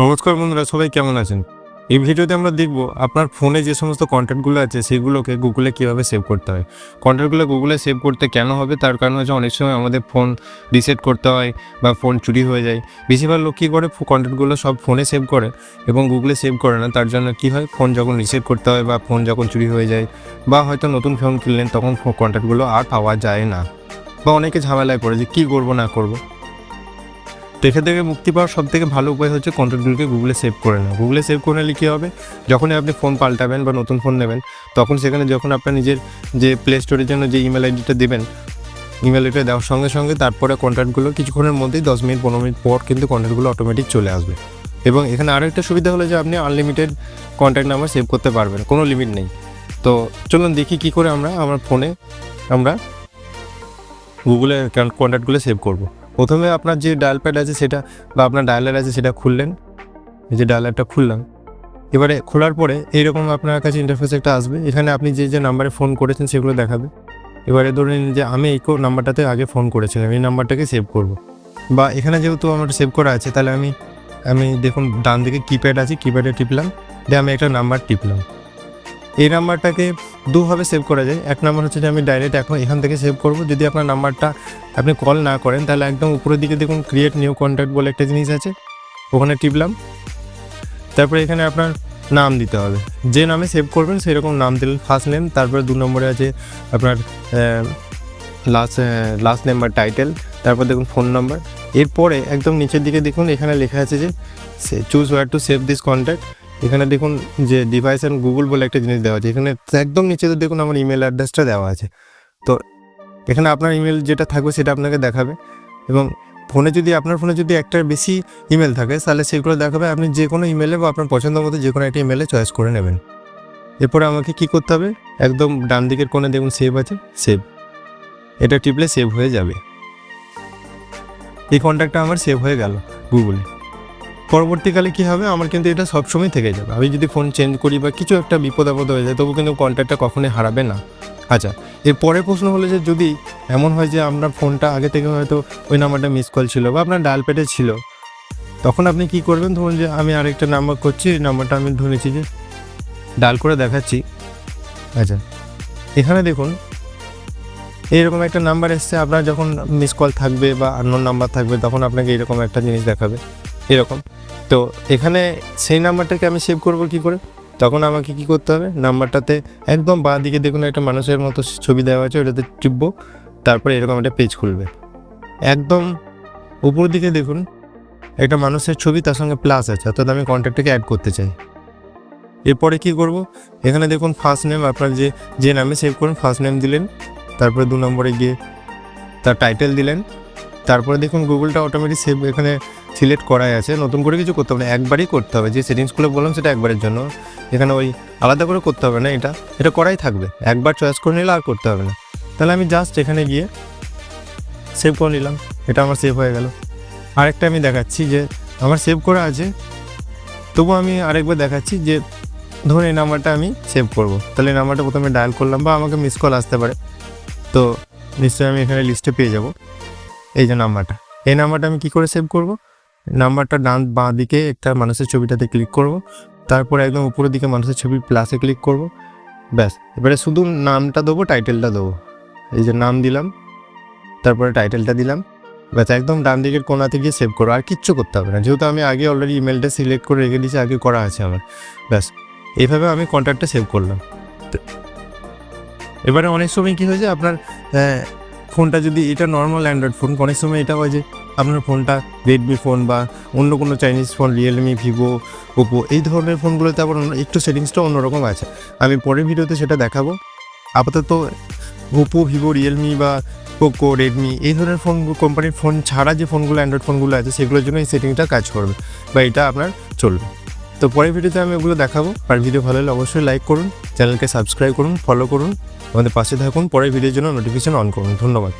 নমস্কার বন্ধুরা, সবাই কেমন আছেন? এই ভিডিওতে আমরা দেখব আপনার ফোনে যে সমস্ত কন্ট্যাক্টগুলো আছে, সেগুলোকে গুগলে কীভাবে সেভ করতে হয়? কন্ট্যাক্টগুলো গুগলে সেভ করতে কেন হবে? তার কারণ হচ্ছে অনেক সময় আমাদের ফোন রিসেট করতে হয় বা ফোন চুরি হয়ে যায়। বেশিরভাগ লোক কী করে? কন্ট্যাক্টগুলো সব ফোনে সেভ করে এবং গুগলে সেভ করে না। তার জন্য কী হয়? ফোন যখন রিসেট করতে হয় বা ফোন যখন চুরি হয়ে যায় বা হয়তো নতুন ফোন কিনলেন, তখন কন্ট্যাক্টগুলো আর পাওয়া যায় না। বা অনেকে ঝামেলায় পড়ে যে কী করব, না করব? তো এখান থেকে মুক্তি পাওয়ার সব থেকে ভালো উপায় হচ্ছে কন্টেন্টগুলোকে গুগলে সেভ করে নেওয়া। গুগলে সেভ করে নিলে কী হবে? যখনই আপনি ফোন পাল্টাবেন বা নতুন ফোন নেবেন, তখন সেখানে যখন আপনার নিজের যে প্লে স্টোরের জন্য যে ইমেল আইডিটা দেবেন ইমেল আইডিটা দেওয়ার সঙ্গে সঙ্গে তারপরে কন্ট্যাক্টগুলো কিছুক্ষণের মধ্যেই দশ মিনিট, পনেরো মিনিট পর কিন্তু কন্ট্যাক্টগুলো অটোমেটিক চলে আসবে। এবং এখানে আরও একটা সুবিধা হলো যে আপনি আনলিমিটেড কন্ট্যাক্ট নাম্বার সেভ করতে পারবেন, কোনো লিমিট নেই। তো চলুন দেখি কী করে আমরা, আমার ফোনে আমরা গুগলে কন্ট্যাক্টগুলো সেভ করব। প্রথমে আপনার যে ডায়াল প্যাড আছে সেটা বা আপনার ডায়ালার আছে সেটা খুললেন। যে ডায়ালারটা খুললাম। এবারে খোলার পরে এইরকম আপনার কাছে ইন্টারফেস একটা আসবে। এখানে আপনি যে যে নাম্বারে ফোন করেছেন সেগুলো দেখাবে। এবারে ধরে নিন যে আমি এই নাম্বারটাতে আগে ফোন করেছিলাম। এই নাম্বারটাকে সেভ করব। বা এখানে যেহেতু আমার সেভ করা আছে, তাহলে আমি আমি দেখুন ডান দিকে কিপ্যাড আছে কিপ্যাডে টিপলাম। দিয়ে আমি একটা নাম্বার টিপলাম। এই নাম্বারটাকে দুভাবে সেভ করা যায়। এক নাম্বার হচ্ছে যে আমি ডাইরেক্ট এখন এখান থেকে সেভ করব। যদি আপনার নাম্বারটা আপনি কল না করেন, তাহলে একদম উপরের দিকে দেখুন ক্রিয়েট নিউ কন্ট্যাক্ট বলে একটা জিনিস আছে। ওখানে টিপলাম। তারপরে এখানে আপনার নাম দিতে হবে। যে নামে সেভ করবেন, সেরকম নাম দিলেন ফার্স্ট নেম তারপরে দু নম্বরে আছে আপনার লাস্ট লাস্ট নেম বা টাইটেল তারপর দেখুন ফোন নাম্বার এরপরে একদম নিচের দিকে দেখুন, এখানে লেখা আছে যে choose where to save this contact এখানে দেখুন যে ডিভাইস অ্যান্ড গুগল বলে একটা জিনিস দেওয়া আছে। এখানে একদম নিচেতে দেখুন আমার ইমেল অ্যাড্রেসটা দেওয়া আছে। তো এখানে আপনার ইমেল যেটা থাকবে সেটা আপনাকে দেখাবে এবং ফোনে যদি আপনার ফোনে যদি একটার বেশি ইমেল থাকে, তাহলে সেগুলো দেখাবে। আপনি যে কোনো ইমেলে বা আপনার পছন্দ মতো যে কোনো একটা ইমেলে চয়েস করে নেবেন। এরপরে আমাকে কি করতে হবে? একদম ডান দিকের কোণে দেখুন সেভ আছে সেভ এটা টিপলে সেভ হয়ে যাবে। এই কন্ট্যাক্টটা আমার সেভ হয়ে গেল গুগলে পরবর্তীকালে কি হবে? আমার কিন্তু এটা সবসময় থেকে যাবে। আমি যদি ফোন চেঞ্জ করি বা কিছু একটা বিপদ আপদ হয়ে যায়, তবু কিন্তু কন্ট্যাক্টটা কখনোই হারাবে না। আচ্ছা এর পরের প্রশ্ন হলো যে যদি এমন হয় যে আপনার ফোনটা আগে থেকে হয়তো ওই নাম্বারটা মিস কল ছিল বা আপনার ডায়াল প্যাডে ছিল, তখন আপনি কি করবেন? ধরুন যে আমি আরেকটা নাম্বার করছি, এই নাম্বারটা আমি ধরেছি যে ডাল করে দেখাচ্ছি। আচ্ছা এখানে দেখুন এইরকম একটা নাম্বার এসছে, আপনার যখন মিস কল থাকবে বা আননোন নাম্বার থাকবে, তখন আপনাকে এরকম একটা জিনিস দেখাবে। এরকম। তো এখানে সেই নাম্বারটাকে আমি সেভ করব কি করে? তখন আমাকে কি করতে হবে? নাম্বারটাতে একদম বাঁ দিকে দেখুন একটা মানুষের মতো ছবি দেওয়া আছে, ওটাতে টিপবো, তারপরে এরকম একটা পেজ খুলবে। একদম উপর দিকে দেখুন, একটা মানুষের ছবি তার সঙ্গে প্লাস আছে, অর্থাৎ আমি কন্ট্যাক্টটাকে অ্যাড করতে চাই। এরপরে কি করব? এখানে দেখুন ফার্স্ট নেম আপনার যে যে নামে সেভ করুন ফার্স্ট নেম দিলেন, তারপরে দু নম্বরে গিয়ে তার টাইটেল দিলেন তারপরে দেখুন গুগলটা অটোমেটিক সেভ এখানে সিলেক্ট করাই আছে। নতুন করে কিছু করতে হবে না, একবারই করতে হবে। যে সেটিংসগুলো বললাম সেটা একবারের জন্য। এখানে ওই আলাদা করে করতে হবে না এটা। এটা করাই থাকবে। একবার চয়েস করে নিলে আর করতে হবে না। তাহলে আমি জাস্ট এখানে গিয়ে সেভ করে নিলাম। এটা আমার সেভ হয়ে গেল। আরেকটা আমি দেখাচ্ছি যে আমার সেভ করা আছে। তবু আমি আরেকবার দেখাচ্ছি যে ধরুন এই নাম্বারটা আমি সেভ করব। তাহলে এই নাম্বারটা প্রথমে ডায়াল করলাম বা আমাকে মিস কল আসতে পারে। তো নিশ্চয়ই আমি এখানে লিস্টে পেয়ে যাব। এই যে নাম্বারটা। এই নাম্বারটা আমি কি করে সেভ করব? নাম্বারটা ডান, বাঁ দিকে একটা মানুষের ছবিটাতে ক্লিক করব। তারপর একদম উপরের দিকে মানুষের ছবি প্লাসে ক্লিক করব। ব্যাস, এবারে শুধু নামটা দেবো টাইটেলটা দেবো। এই যে নাম দিলাম, তারপরে টাইটেলটা দিলাম। ব্যাস, একদম ডান দিকের কোনাতে গিয়ে সেভ করো আর কিচ্ছু করতে হবে না। যেহেতু আমি আগে অলরেডি ইমেলটা সিলেক্ট করে রেখে দিয়েছি, আগে করা আছে আমার। ব্যাস, এইভাবে আমি কন্ট্যাক্টটা সেভ করলাম। এবারে অনেক সময় কী হয়েছে আপনার ফোনটা যদি এটা নর্মাল অ্যান্ড্রয়েড ফোন অনেক সময় এটা হয় যে আপনার ফোনটা রেডমি ফোন বা অন্য কোনো Chinese phone Realme Vivo Oppo এই ধরনের ফোনগুলোতে আবার একটু সেটিংসটা অন্যরকম আছে। আমি পরের ভিডিওতে সেটা দেখাবো। আপাতত ওপো ভিভো রিয়েলমি বা পোকো রেডমি এই ধরনের ফোন কোম্পানির ফোন ছাড়া যে ফোনগুলো অ্যান্ড্রয়েড ফোনগুলো আছে, সেগুলোর জন্য এই সেটিংটা কাজ করবে বা এটা আপনার চলবে। তো পরের ভিডিওতে আমি ওগুলো দেখাবো। আর ভিডিও ভালো হলে অবশ্যই লাইক করুন চ্যানেলকে সাবস্ক্রাইব করুন ফলো করুন। আমাদের পাশে থাকুন, পরের ভিডিওর জন্য নোটিফিকেশন অন করুন। ধন্যবাদ।